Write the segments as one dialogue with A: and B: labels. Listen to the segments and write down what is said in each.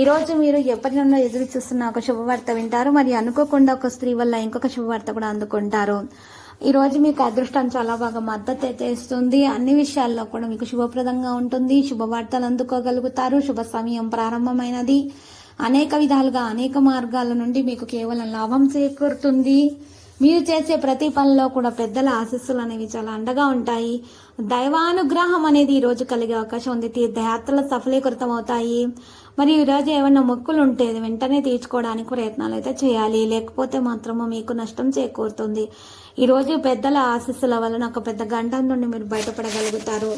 A: ఈరోజు మీరు ఎప్పటి నుండో ఎదురు చూస్తున్న ఒక శుభవార్త వింటారు. మరి అనుకోకుండా ఒక స్త్రీ వల్ల ఇంకొక శుభవార్త కూడా అందుకుంటారు. ఈ రోజు మీకు అదృష్టం చాలా బాగా మద్దతు అయితే ఇస్తుంది. అన్ని విషయాల్లో కూడా మీకు శుభప్రదంగా ఉంటుంది. శుభవార్తలు అందుకోగలుగుతారు. శుభ సమయం ప్రారంభమైనది. అనేక విధాలుగా అనేక మార్గాల నుండి మీకు కేవలం లాభం చేకూరుతుంది. మీరు చేసే ప్రతి పనిలో కూడా పెద్దల ఆశస్సులు అనేవి చాలా అండగా ఉంటాయి. దైవానుగ్రహం అనేది ఈ రోజు కలిగే అవకాశం ఉంది. తీర్థయాత్రలు సఫలీకృతం అవుతాయి. మరి ఈరోజు ఏమైనా మొక్కులు ఉంటే వెంటనే తీర్చుకోవడానికి ప్రయత్నాలు అయితే చేయాలి. లేకపోతే మాత్రము మీకు నష్టం చేకూరుతుంది. ఈ రోజు పెద్దల ఆశస్సుల వలన ఒక పెద్ద గంటం నుండి మీరు బయటపడగలుగుతారు.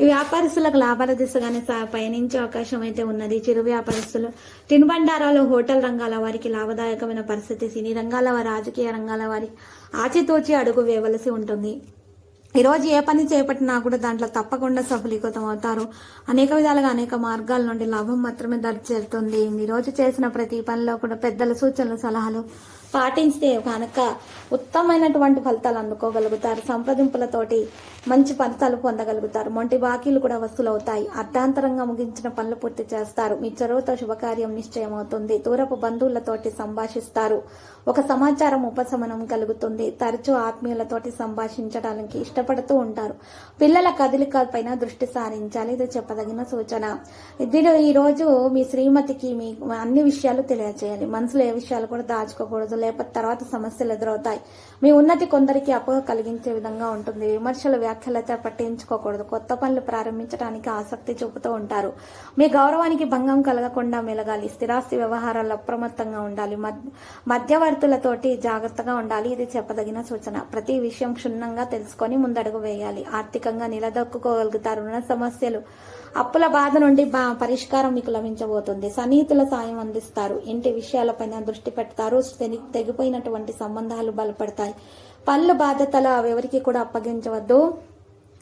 A: ఈ వ్యాపారస్తులకు లాభాల దిశగానే పయనించే అవకాశం అయితే ఉన్నది. చిరు వ్యాపారస్తులు తినుబండారాలు హోటల్ రంగాల వారికి లాభదాయకమైన పరిస్థితి సినీ రంగాల వారి రాజకీయ రంగాల వారి ఆచితూచి అడుగు వేయవలసి ఉంటుంది. ఈరోజు ఏ పని చేపట్టినా కూడా దాంట్లో తప్పకుండా సఫలీకృతం అవుతారు. అనేక విధాలుగా అనేక మార్గాల నుండి లాభం మాత్రమే దరి చేరుతుంది చేసిన ప్రతి పనిలో కూడా పెద్దల సూచనలు సలహాలు పాటిస్తే కనుక ఉత్తమమైనటువంటి ఫలితాలు అందుకోగలుగుతారు. సంప్రదింపులతోటి మంచి ఫలితాలు పొందగలుగుతారు. మొంటి బాకీలు కూడా వసూలు అవుతాయి అర్ధాంతరంగా ముగించిన పనులు పూర్తి చేస్తారు. మీ చొరవతో శుభకార్యం నిశ్చయం అవుతుంది దూరపు బంధువులతోటి సంభాషిస్తారు. ఒక సమాచారం ఉపశమనం కలుగుతుంది. తరచూ ఆత్మీయులతోటి సంభాషించడానికి ఇష్టపడుతూ ఉంటారు. పిల్లల కదలికలపైన దృష్టి సారించాలి. ఇది చెప్పదగిన సూచన. దీని ఈరోజు మీ శ్రీమతికి మీ అన్ని విషయాలు తెలియజేయాలి. మనసులో ఏ విషయాలు కూడా దాచుకోకూడదు. లేకపోతే తర్వాత సమస్యలు ఎదురవుతాయి. మీ ఉన్నతి కొందరికి అపోహ కలిగించే విధంగా ఉంటుంది. విమర్శలు వ్యాఖ్యలతో పట్టించుకోకూడదు. కొత్త పనులు ప్రారంభించడానికి ఆసక్తి చూపుతూ ఉంటారు. మీ గౌరవానికి భంగం కలగకుండా మెలగాలి. స్థిరాస్తి వ్యవహారాలు అప్రమత్తంగా ఉండాలి. మధ్యవర్తులతోటి జాగ్రత్తగా ఉండాలి. ఇది చెప్పదగిన సూచన. ప్రతి విషయం క్షుణ్ణంగా తెలుసుకొని ముందడుగు వేయాలి. ఆర్థికంగా నిలదొక్కుకోగలుగుతారు. రుణ సమస్యలు అప్పుల బాధ నుండి బా- పరిష్కారం మీకు లభించబోతుంది. సన్నిహితుల సాయం అందిస్తారు. ఇంటి విషయాలపైన దృష్టి పెడతారు. తెగిపోయినటువంటి సంబంధాలు బలపడతాయి. పనులు బాధ్యతలు ఎవరికి కూడా అప్పగించవద్దు.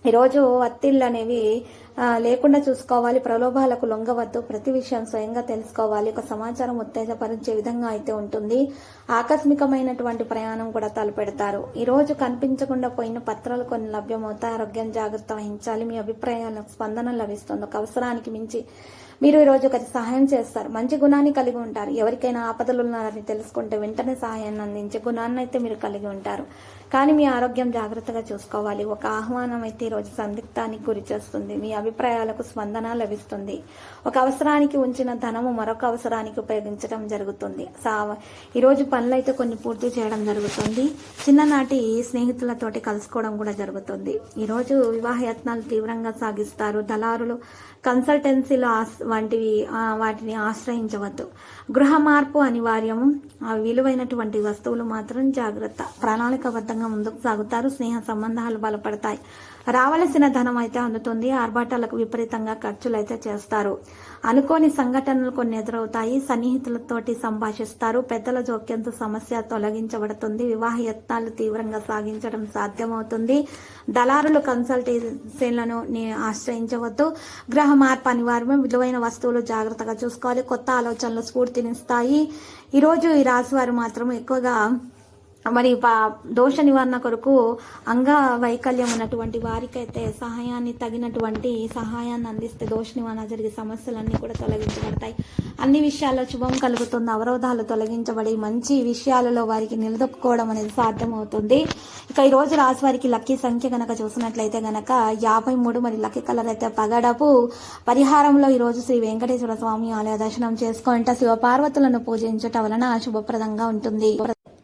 A: ఈరోజు వత్తిళ్ళు అనేవి లేకుండా చూసుకోవాలి ప్రలోభాలకు లొంగవద్దు. ప్రతి విషయం స్వయంగా తెలుసుకోవాలి. ఒక సమాచారం ఉత్తేజపరిచే విధంగా అయితే ఉంటుంది. ఆకస్మికమైనటువంటి ప్రయాణం కూడా తలపెడతారు. ఈ రోజు కనిపించకుండా పోయిన పత్రాలు కొన్ని లభ్యమవుతాయి. ఆరోగ్యం జాగ్రత్త వహించాలి. మీ అభిప్రాయాలకు స్పందన లభిస్తుంది. ఒక అవసరానికి మించి మీరు ఈ రోజు ఒకరి సహాయం చేస్తారు. మంచి గుణాన్ని కలిగి ఉంటారు. ఎవరికైనా ఆపదలు ఉన్నారని తెలుసుకుంటే వెంటనే సహాయాన్ని అందించే గుణాన్ని అయితే మీరు కలిగి ఉంటారు. కానీ మీ ఆరోగ్యం జాగ్రత్తగా చూసుకోవాలి. ఒక ఆహ్వానం అయితే ఈ రోజు సందిగ్ధానికి గురి చేస్తుంది. మీ అభిప్రాయాలకు స్పందన లభిస్తుంది. ఒక అవసరానికి ఉంచిన ధనము మరొక అవసరానికి ఉపయోగించడం జరుగుతుంది. సా- ఈరోజు పనులైతే పనులు అయితే కొన్ని పూర్తి చేయడం జరుగుతుంది. చిన్ననాటి స్నేహితులతోటి కలుసుకోవడం కూడా జరుగుతుంది. ఈరోజు వివాహ యత్నాలు తీవ్రంగా సాగిస్తారు. దళారులు కన్సల్టెన్సీలు ఆస్- వంటివి వాటిని ఆశ్రయించవద్దు. గృహ మార్పు అనివార్యము. విలువైనటువంటి వస్తువులు మాత్రం జాగ్రత్త. ప్రణాళికబద్ధంగా ముందుకు సాగుతారు. స్నేహ సంబంధాలు బలపడతాయి. రావలసిన ధనం అయితే అందుతుంది. ఆర్భాటాలకు విపరీతంగా ఖర్చులు అయితే చేస్తారు. అనుకోని సంఘటనలు కొన్ని ఎదురవుతాయి. సన్నిహితులతోటి సంభాషిస్తారు. పెద్దల జోక్యంతో సమస్య తొలగించబడుతుంది. వివాహ యత్నాలు తీవ్రంగా సాగించడం సాధ్యమవుతుంది. దళారులు కన్సల్టేషన్లను ఆశ్రయించవద్దు. గ్రహ మార్పు అనివార్యం విలువైన వస్తువులు జాగ్రత్తగా చూసుకోవాలి. కొత్త ఆలోచనలు స్ఫూర్తినిస్తాయి. ఈరోజు ఈ రాశి వారు మాత్రం ఎక్కువగా మరి పా- దోష నివారణ కొరకు అంగ వైకల్యం ఉన్నటువంటి వారికైతే సహాయాన్ని తగినటువంటి సహాయాన్ని అందిస్తే దోష నివారణ జరిగే సమస్యలన్నీ కూడా తొలగించబడతాయి. అన్ని విషయాల్లో శుభం కలుగుతుంది. అవరోధాలు తొలగించబడి మంచి విషయాలలో వారికి నిలదొక్కుకోవడం అనేది సాధ్యమవుతుంది. ఇక ఈ రోజు రాశి వారికి లక్కీ సంఖ్య గనక చూసినట్లయితే గనక యాభై మూడు మరి లక్కీ కలర్ అయితే పగడపు పరిహారంలో ఈ రోజు శ్రీ వెంకటేశ్వర స్వామి ఆలయ దర్శనం చేసుకుంటా శివపార్వతులను పూజించటం వలన శుభప్రదంగా ఉంటుంది.